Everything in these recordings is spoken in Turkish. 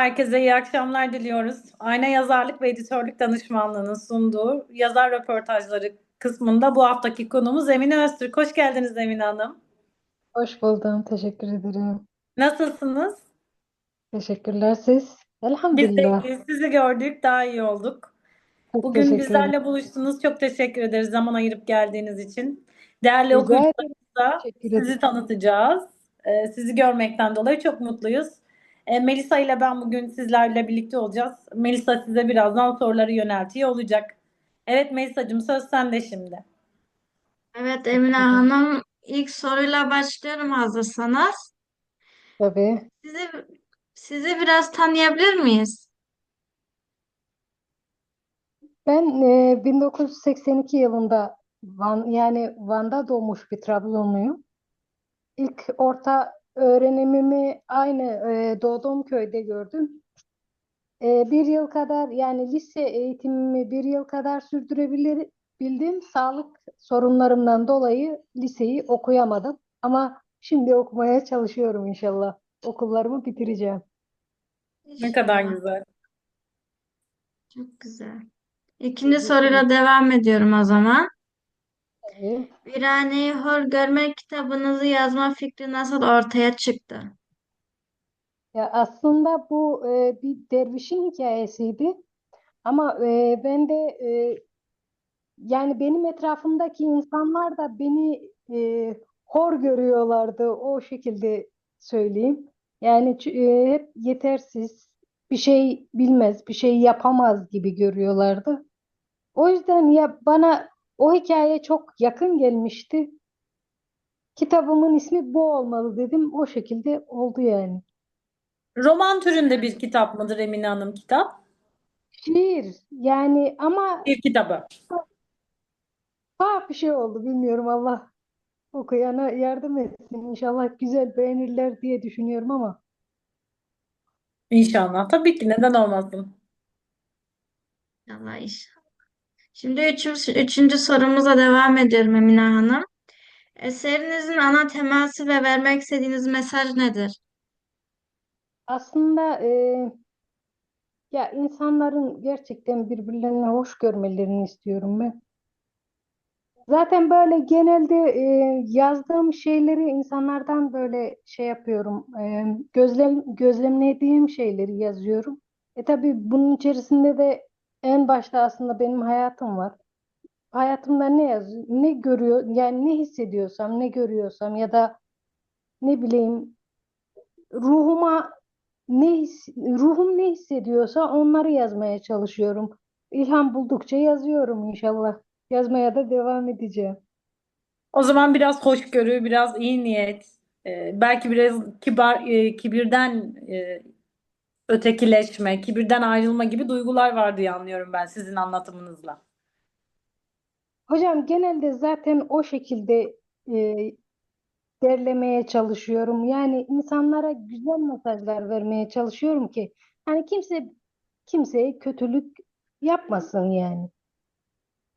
Herkese iyi akşamlar diliyoruz. Ayna Yazarlık ve Editörlük Danışmanlığı'nın sunduğu yazar röportajları kısmında bu haftaki konumuz Emine Öztürk. Hoş geldiniz Emine Hanım. Hoş buldum. Teşekkür ederim. Nasılsınız? Teşekkürler siz. Biz de Elhamdülillah. Sizi gördük, daha iyi olduk. Çok Bugün bizlerle buluştunuz. Çok teşekkür ederiz zaman ayırıp geldiğiniz için. Değerli okuyucularımıza sizi tanıtacağız. Ee, Sizi görmekten dolayı çok mutluyuz. Ee, Melisa ile ben bugün sizlerle birlikte olacağız. Melisa size birazdan soruları yöneltiyor olacak. Evet Melisa'cığım söz sende şimdi. Evet Emine Hanım ilk soruyla başlıyorum hazırsanız. Tabii. Sizi sizi biraz tanıyabilir miyiz? Ben e, 1982 yılında Van yani Van'da doğmuş bir Trabzonluyum. İlk orta öğrenimimi aynı e, doğduğum köyde gördüm. E, bir yıl kadar yani lise eğitimimi bir yıl kadar sürdürebildim. Sağlık sorunlarımdan dolayı liseyi okuyamadım. Ama şimdi okumaya çalışıyorum inşallah. Okullarımı bitireceğim. Ne kadar İnşallah. güzel. Çok güzel. İkinci soruyla devam ediyorum o zaman. Viraneyi Hor Görmek kitabınızı yazma fikri nasıl ortaya çıktı? Ya aslında bu e, bir dervişin hikayesiydi. Ama e, ben de e, yani benim etrafımdaki insanlar da beni e, hor görüyorlardı. O şekilde söyleyeyim. Yani e, hep yetersiz, bir şey bilmez, bir şey yapamaz gibi görüyorlardı. O yüzden ya bana o hikaye çok yakın gelmişti. Kitabımın ismi bu olmalı dedim. O şekilde oldu yani. Roman türünde bir kitap mıdır Emine Hanım kitap? Şiir yani ama Bir kitabı. tuhaf bir şey oldu bilmiyorum Allah okuyana yardım etsin. İnşallah güzel beğenirler diye düşünüyorum ama İnşallah. Tabii ki neden olmasın? Allah inşallah. Şimdi üçüncü, üçüncü sorumuza devam ediyorum Emine Hanım. Eserinizin ana teması ve vermek istediğiniz mesaj nedir? aslında e, ya insanların gerçekten birbirlerine hoş görmelerini istiyorum ben. Zaten böyle genelde e, yazdığım şeyleri insanlardan böyle şey yapıyorum. E, gözlem gözlemlediğim şeyleri yazıyorum. E tabii bunun içerisinde de en başta aslında benim hayatım var. Hayatımda ne yaz ne görüyor yani ne hissediyorsam, ne görüyorsam ya da ne bileyim ruhuma ne his- ruhum ne hissediyorsa onları yazmaya çalışıyorum. İlham buldukça yazıyorum inşallah. Yazmaya da devam edeceğim. O zaman biraz hoşgörü, biraz iyi niyet, belki biraz kibar, kibirden ötekileşme, kibirden ayrılma gibi duygular var diye anlıyorum ben sizin anlatımınızla. Hocam genelde zaten o şekilde e, derlemeye çalışıyorum. Yani insanlara güzel mesajlar vermeye çalışıyorum ki hani kimse kimseye kötülük yapmasın yani.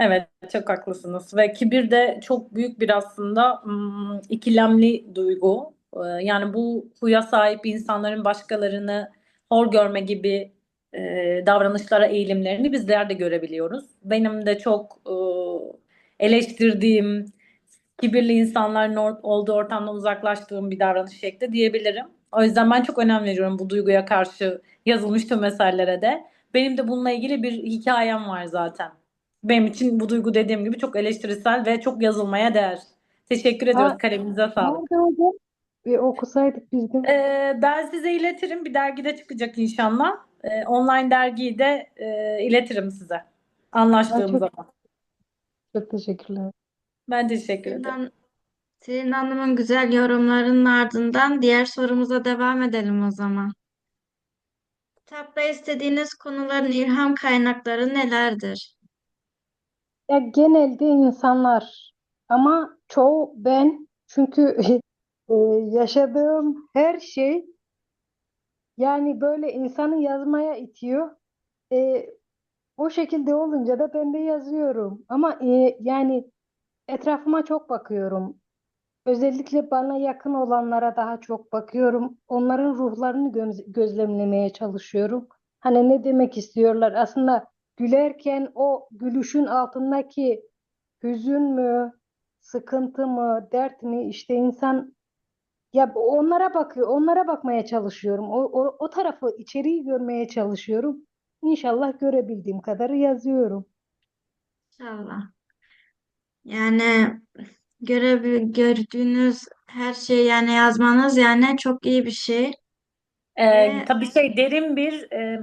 Evet, çok haklısınız. Ve kibir de çok büyük bir aslında hmm, ikilemli duygu. Ee, Yani bu huya sahip insanların başkalarını hor görme gibi e, davranışlara eğilimlerini bizler de görebiliyoruz. Benim de çok e, eleştirdiğim, kibirli insanların olduğu ortamdan uzaklaştığım bir davranış şekli diyebilirim. O yüzden ben çok önem veriyorum bu duyguya karşı yazılmış tüm eserlere de. Benim de bununla ilgili bir hikayem var zaten. Benim için bu duygu dediğim gibi çok eleştirisel ve çok yazılmaya değer. Teşekkür ediyoruz. Kaleminize sağlık. Bir okusaydık biz de. Ee, ben size iletirim. Bir dergide çıkacak inşallah. Ee, online dergiyi de e, iletirim size. Anlaştığım çok zaman. çok teşekkürler. Ben teşekkür ederim. Selin, Selin Hanım'ın güzel yorumlarının ardından diğer sorumuza devam edelim o zaman. Kitapta istediğiniz konuların ilham kaynakları nelerdir? Ya genelde insanlar ama çoğu ben çünkü e, yaşadığım her şey yani böyle insanı yazmaya itiyor. E, o şekilde olunca da ben de yazıyorum. Ama e, yani etrafıma çok bakıyorum. Özellikle bana yakın olanlara daha çok bakıyorum. Onların ruhlarını göz- gözlemlemeye çalışıyorum. Hani ne demek istiyorlar? Aslında gülerken o gülüşün altındaki hüzün mü, sıkıntı mı, dert mi? İşte insan ya onlara bakıyor, onlara bakmaya çalışıyorum. O, o, o tarafı, içeriği görmeye çalışıyorum. İnşallah görebildiğim kadarı yazıyorum. İnşallah. Yani görebil gördüğünüz her şeyi yani yazmanız yani çok iyi bir şey. Ee, Ve tabii şey derin bir e,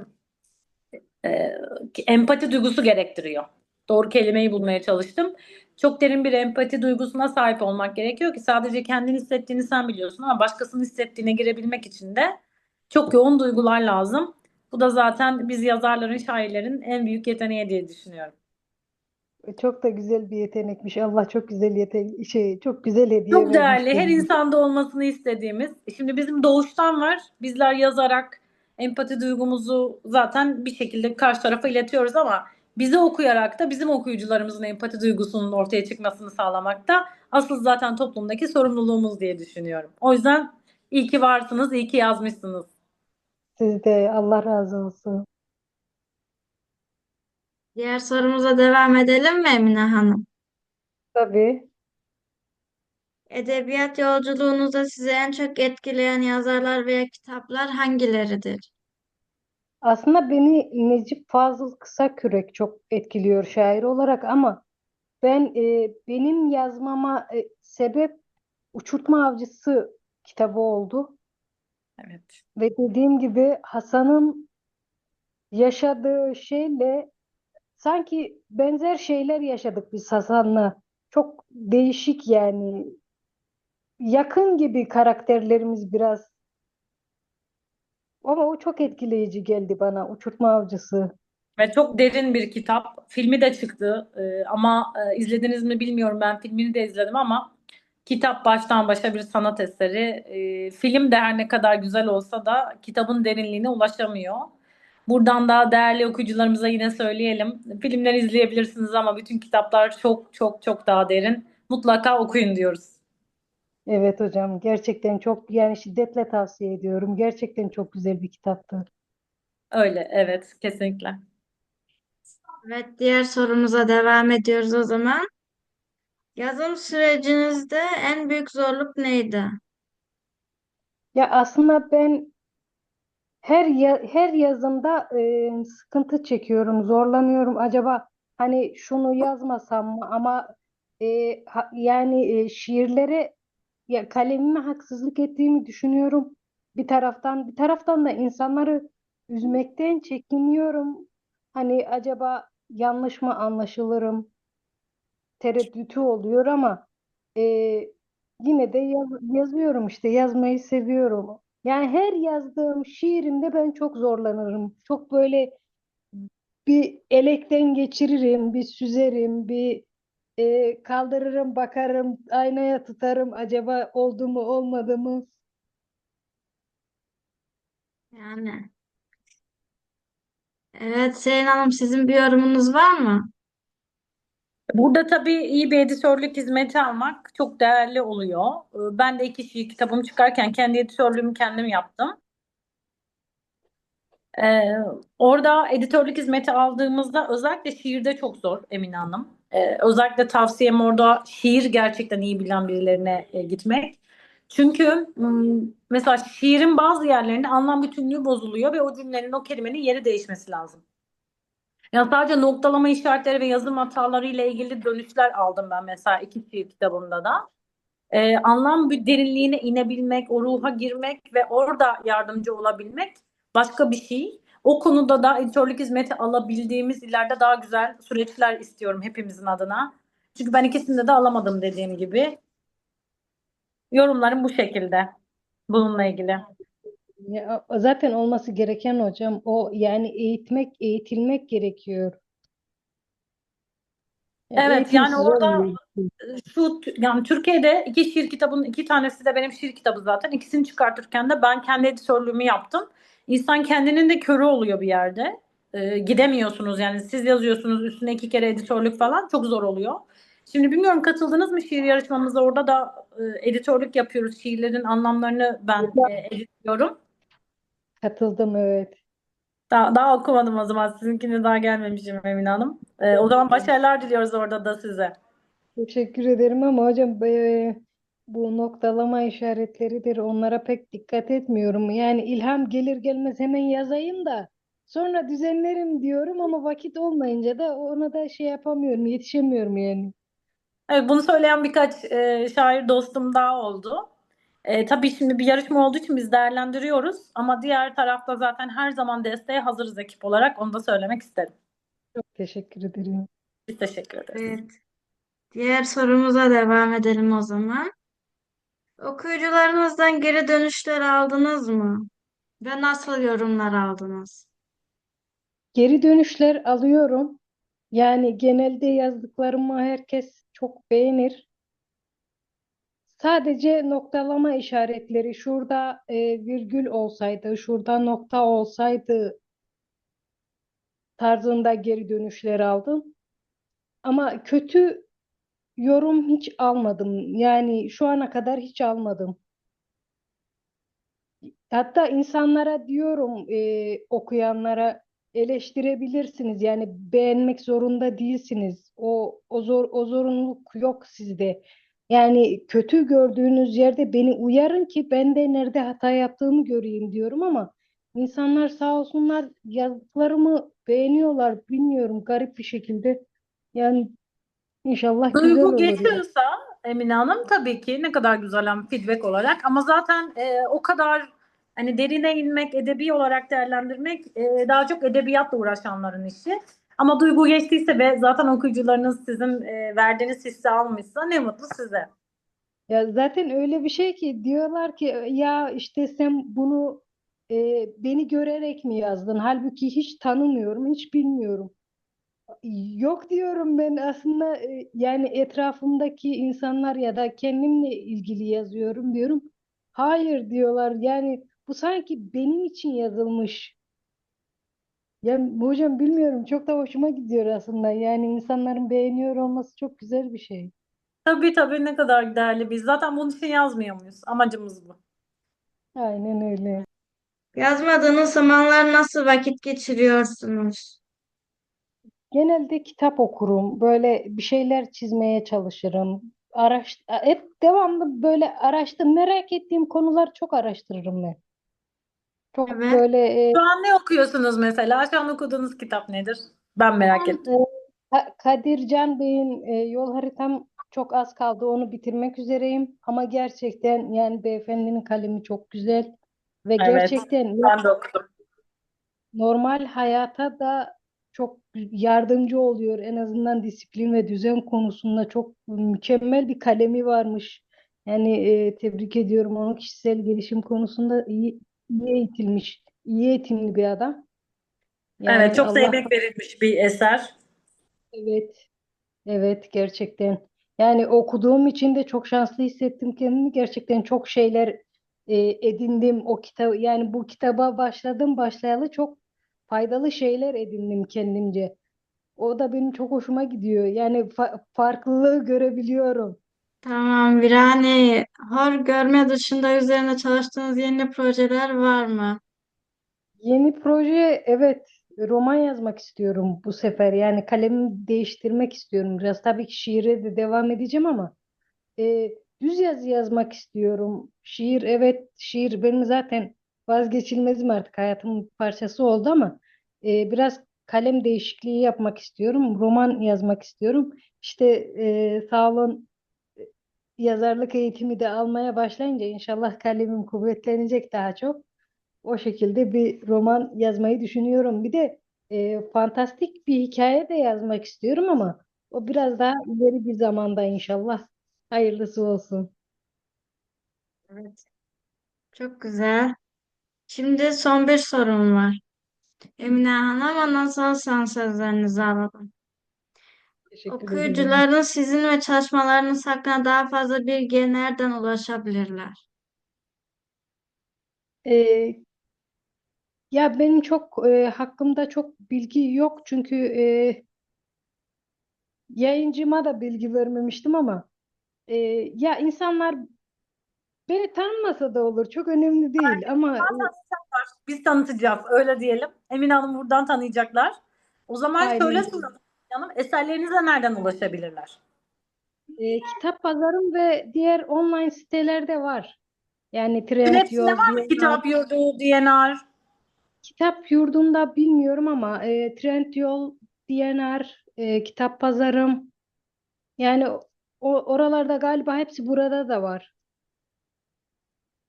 e, empati duygusu gerektiriyor. Doğru kelimeyi bulmaya çalıştım. Çok derin bir empati duygusuna sahip olmak gerekiyor ki sadece kendini hissettiğini sen biliyorsun ama başkasının hissettiğine girebilmek için de çok yoğun duygular lazım. Bu da zaten biz yazarların, şairlerin en büyük yeteneği diye düşünüyorum. Çok da güzel bir yetenekmiş. Allah çok güzel yete şey çok güzel hediye Çok değerli, her bize. insanda olmasını istediğimiz. Şimdi bizim doğuştan var. Bizler yazarak empati duygumuzu zaten bir şekilde karşı tarafa iletiyoruz ama bizi okuyarak da bizim okuyucularımızın empati duygusunun ortaya çıkmasını sağlamak da asıl zaten toplumdaki sorumluluğumuz diye düşünüyorum. O yüzden iyi ki varsınız, iyi ki yazmışsınız. Siz de Allah razı olsun. diğer sorumuza devam edelim mi Emine Hanım? Tabii. Edebiyat yolculuğunuzda sizi en çok etkileyen yazarlar veya kitaplar hangileridir? Aslında beni Necip Fazıl Kısakürek çok etkiliyor şair olarak ama ben e, benim yazmama e, sebep Uçurtma Avcısı kitabı oldu. Evet. Ve dediğim gibi Hasan'ın yaşadığı şeyle sanki benzer şeyler yaşadık biz Hasan'la. Çok değişik yani. Yakın gibi karakterlerimiz biraz. Ama o çok etkileyici geldi bana. Uçurtma Avcısı. Ve çok derin bir kitap. Filmi de çıktı Ee, ama e, izlediniz mi bilmiyorum. Ben filmini de izledim ama kitap baştan başa bir sanat eseri. Ee, film de her ne kadar güzel olsa da kitabın derinliğine ulaşamıyor. Buradan da değerli okuyucularımıza yine söyleyelim. Filmleri izleyebilirsiniz ama bütün kitaplar çok çok çok daha derin. Mutlaka okuyun diyoruz. Evet hocam gerçekten çok yani şiddetle tavsiye ediyorum. Gerçekten çok güzel bir kitaptı. Öyle, evet, kesinlikle. Evet, diğer sorumuza devam ediyoruz o zaman. Yazım sürecinizde en büyük zorluk neydi? Ya aslında ben her ya- her yazımda e, sıkıntı çekiyorum, zorlanıyorum. Acaba hani şunu yazmasam mı? Ama e, ha- yani e, şiirlere ya kalemime haksızlık ettiğimi düşünüyorum. Bir taraftan bir taraftan da insanları üzmekten çekiniyorum. Hani acaba yanlış mı anlaşılırım? Tereddütü oluyor ama e, yine de yaz- yazıyorum işte yazmayı seviyorum. Yani her yazdığım şiirimde ben çok zorlanırım. Çok böyle bir elekten geçiririm, bir süzerim, bir e, kaldırırım, bakarım, aynaya tutarım. Acaba oldu mu, olmadı mı? Yani. Evet, Selin Hanım sizin bir yorumunuz var mı? Burada tabii iyi bir editörlük hizmeti almak çok değerli oluyor. Ee, Ben de iki şiir kitabım çıkarken kendi editörlüğümü kendim yaptım. Ee, orada editörlük hizmeti aldığımızda özellikle şiirde çok zor Emine Hanım. Ee, özellikle tavsiyem orada şiir gerçekten iyi bilen birilerine e, gitmek. Çünkü mesela şiirin bazı yerlerinde anlam bütünlüğü bozuluyor ve o cümlenin, o kelimenin yeri değişmesi lazım. Ya sadece noktalama işaretleri ve yazım hataları ile ilgili dönüşler aldım ben mesela iki şiir kitabımda da. Ee, anlam derinliğine inebilmek, o ruha girmek ve orada yardımcı olabilmek başka bir şey. O konuda da editörlük hizmeti alabildiğimiz ileride daha güzel süreçler istiyorum hepimizin adına. Çünkü ben ikisinde de alamadım dediğim gibi. Yorumlarım bu şekilde bununla ilgili. Ya, zaten olması gereken hocam o yani eğitmek, eğitilmek gerekiyor. Ya Evet yani orada olmuyor. şu yani Türkiye'de iki şiir kitabının iki tanesi de benim şiir kitabı zaten. İkisini çıkartırken de ben kendi editörlüğümü yaptım. İnsan kendinin de körü oluyor bir yerde. Ee, gidemiyorsunuz yani siz yazıyorsunuz üstüne iki kere editörlük falan çok zor oluyor. Şimdi bilmiyorum katıldınız mı şiir yarışmamıza? Orada da e, editörlük yapıyoruz. Şiirlerin anlamlarını ben e, editliyorum. Katıldım evet. Daha, daha okumadım o zaman. Sizinkine daha gelmemişim Emine Hanım. E, o zaman başarılar diliyoruz orada da size. Teşekkür ederim ama hocam e, bu noktalama işaretleridir. Onlara pek dikkat etmiyorum. Yani ilham gelir gelmez hemen yazayım da sonra düzenlerim diyorum ama vakit olmayınca da ona da şey yapamıyorum, yetişemiyorum yani. Evet, bunu söyleyen birkaç e, şair dostum daha oldu. E, tabii şimdi bir yarışma olduğu için biz değerlendiriyoruz. Ama diğer tarafta zaten her zaman desteğe hazırız ekip olarak. Onu da söylemek isterim. Çok teşekkür ederim. Biz teşekkür ederiz. Evet. Diğer sorumuza devam edelim o zaman. Okuyucularınızdan geri dönüşler aldınız mı? Ve nasıl yorumlar aldınız? Geri dönüşler alıyorum. Yani genelde yazdıklarımı herkes çok beğenir. Sadece noktalama işaretleri şurada e, virgül olsaydı, şurada nokta olsaydı tarzında geri dönüşler aldım. Ama kötü yorum hiç almadım. Yani şu ana kadar hiç almadım. Hatta insanlara diyorum e, okuyanlara eleştirebilirsiniz. Yani beğenmek zorunda değilsiniz. O o zor o zorunluluk yok sizde. Yani kötü gördüğünüz yerde beni uyarın ki ben de nerede hata yaptığımı göreyim diyorum ama insanlar sağ olsunlar yazdıklarımı beğeniyorlar. Bilmiyorum garip bir şekilde. Yani inşallah güzel Duygu olur. yani. geçiyorsa Emine Hanım tabii ki ne kadar güzel hem feedback olarak ama zaten e, o kadar hani derine inmek, edebi olarak değerlendirmek e, daha çok edebiyatla uğraşanların işi. Ama duygu geçtiyse ve zaten okuyucularınız sizin e, verdiğiniz hissi almışsa ne mutlu size. Ya zaten öyle bir şey ki diyorlar ki ya işte sen bunu e, beni görerek mi yazdın? Halbuki hiç tanımıyorum, hiç bilmiyorum. Yok diyorum ben aslında e, yani etrafımdaki insanlar ya da kendimle ilgili yazıyorum diyorum. Hayır diyorlar yani bu sanki benim için yazılmış. Yani hocam bilmiyorum çok da hoşuma gidiyor aslında. Yani insanların beğeniyor olması çok güzel bir şey. Tabii tabii ne kadar değerli biz. Zaten bunun için yazmıyor muyuz? Amacımız bu. Aynen öyle. Yazmadığınız zamanlar nasıl vakit geçiriyorsunuz? Genelde kitap okurum. Böyle bir şeyler çizmeye çalışırım. Araş hep devamlı böyle araştır merak ettiğim konular çok araştırırım ben. Çok Evet. böyle e, Şu an ne okuyorsunuz mesela? Şu an okuduğunuz kitap nedir? Ben merak ettim. e, Ka- Kadir Can Bey'in e, yol haritam çok az kaldı. Onu bitirmek üzereyim. Ama gerçekten yani beyefendinin kalemi çok güzel ve Evet. gerçekten Ben de okudum. normal hayata da çok yardımcı oluyor. En azından disiplin ve düzen konusunda çok mükemmel bir kalemi varmış. Yani e, tebrik ediyorum onu kişisel gelişim konusunda iyi, iyi eğitilmiş, iyi eğitimli bir adam. Evet, Yani çok da Allah emek verilmiş bir eser. evet, evet gerçekten. Yani okuduğum için de çok şanslı hissettim kendimi. Gerçekten çok şeyler e, edindim o kitap. Yani bu kitaba başladım başlayalı çok faydalı şeyler edindim kendimce. O da benim çok hoşuma gidiyor. Yani fa- farklılığı görebiliyorum. Tamam, Virane. Hor görme dışında üzerine çalıştığınız yeni projeler var mı? Yeni proje evet roman yazmak istiyorum bu sefer. Yani kalemimi değiştirmek istiyorum. Biraz tabii ki şiire de devam edeceğim ama e, düz yazı yazmak istiyorum. Şiir evet şiir benim zaten vazgeçilmezim artık hayatımın bir parçası oldu ama e, biraz kalem değişikliği yapmak istiyorum. Roman yazmak istiyorum. İşte e, sağ olun yazarlık eğitimi de almaya başlayınca inşallah kalemim kuvvetlenecek daha çok. O şekilde bir roman yazmayı düşünüyorum. Bir de e, fantastik bir hikaye de yazmak istiyorum ama o biraz daha ileri bir zamanda inşallah. Hayırlısı olsun. Evet. Çok güzel. Şimdi son bir sorum var. Emine Hanım, sonra son sözlerinizi alalım. Teşekkür ederim. Okuyucuların sizin ve çalışmalarınız hakkında daha fazla bilgiye nereden ulaşabilirler? E, ya benim çok e, hakkımda çok bilgi yok çünkü e, yayıncıma da bilgi vermemiştim ama e, ya insanlar beni tanımasa da olur. Çok önemli değil ama e, Biz tanıtacağız öyle diyelim. Emine Hanım buradan tanıyacaklar. O zaman Aynen şöyle öyle. soralım. Hanım, eserlerinize nereden ulaşabilirler? e, kitap pazarım ve diğer online sitelerde var. Yani Bütün hepsinde Trendyol, var mı? DNR. Kitap Yurdu, DNR. Kitap yurdunda bilmiyorum ama e, Trendyol, DNR, e, kitap pazarım yani o oralarda galiba hepsi burada da var.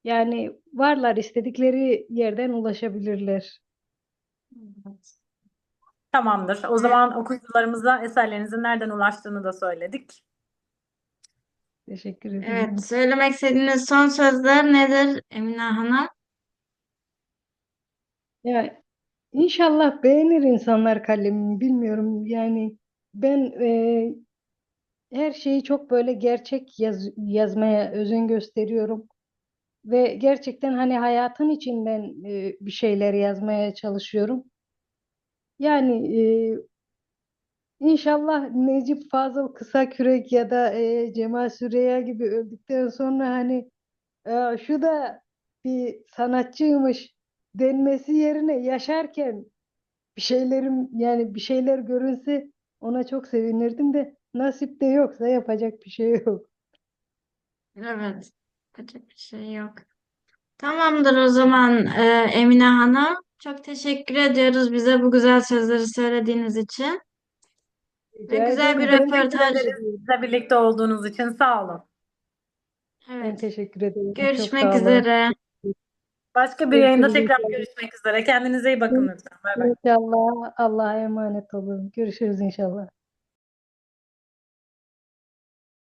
Yani varlar istedikleri yerden ulaşabilirler. Tamamdır. O zaman okuyucularımıza eserlerinizin nereden ulaştığını da söyledik. Teşekkür ederim. Evet, söylemek istediğiniz son sözler nedir Emine Hanım? Ya inşallah beğenir insanlar kalemimi bilmiyorum. Yani ben e, her şeyi çok böyle gerçek yaz, yazmaya özen gösteriyorum. Ve gerçekten hani hayatın içinden e, bir şeyler yazmaya çalışıyorum. Yani e, inşallah Necip Fazıl Kısakürek ya da e, Cemal Süreya gibi öldükten sonra hani e, şu da bir sanatçıymış denmesi yerine yaşarken bir şeylerim yani bir şeyler görünse ona çok sevinirdim de nasip de yoksa yapacak bir şey yok. Evet, yapacak bir şey yok. Tamamdır o zaman e, Emine Hanım. Çok teşekkür ediyoruz bize bu güzel sözleri söylediğiniz için. Ve Rica güzel bir ederim. Röportaj. bizle birlikte olduğunuz için. Sağ olun. Ben Evet, teşekkür ederim. Çok görüşmek sağ olun. üzere. Başka bir yayında Görüşürüz tekrar inşallah. görüşmek üzere. Kendinize iyi bakın lütfen. Bay bay. İnşallah Allah'a emanet olun. Görüşürüz inşallah.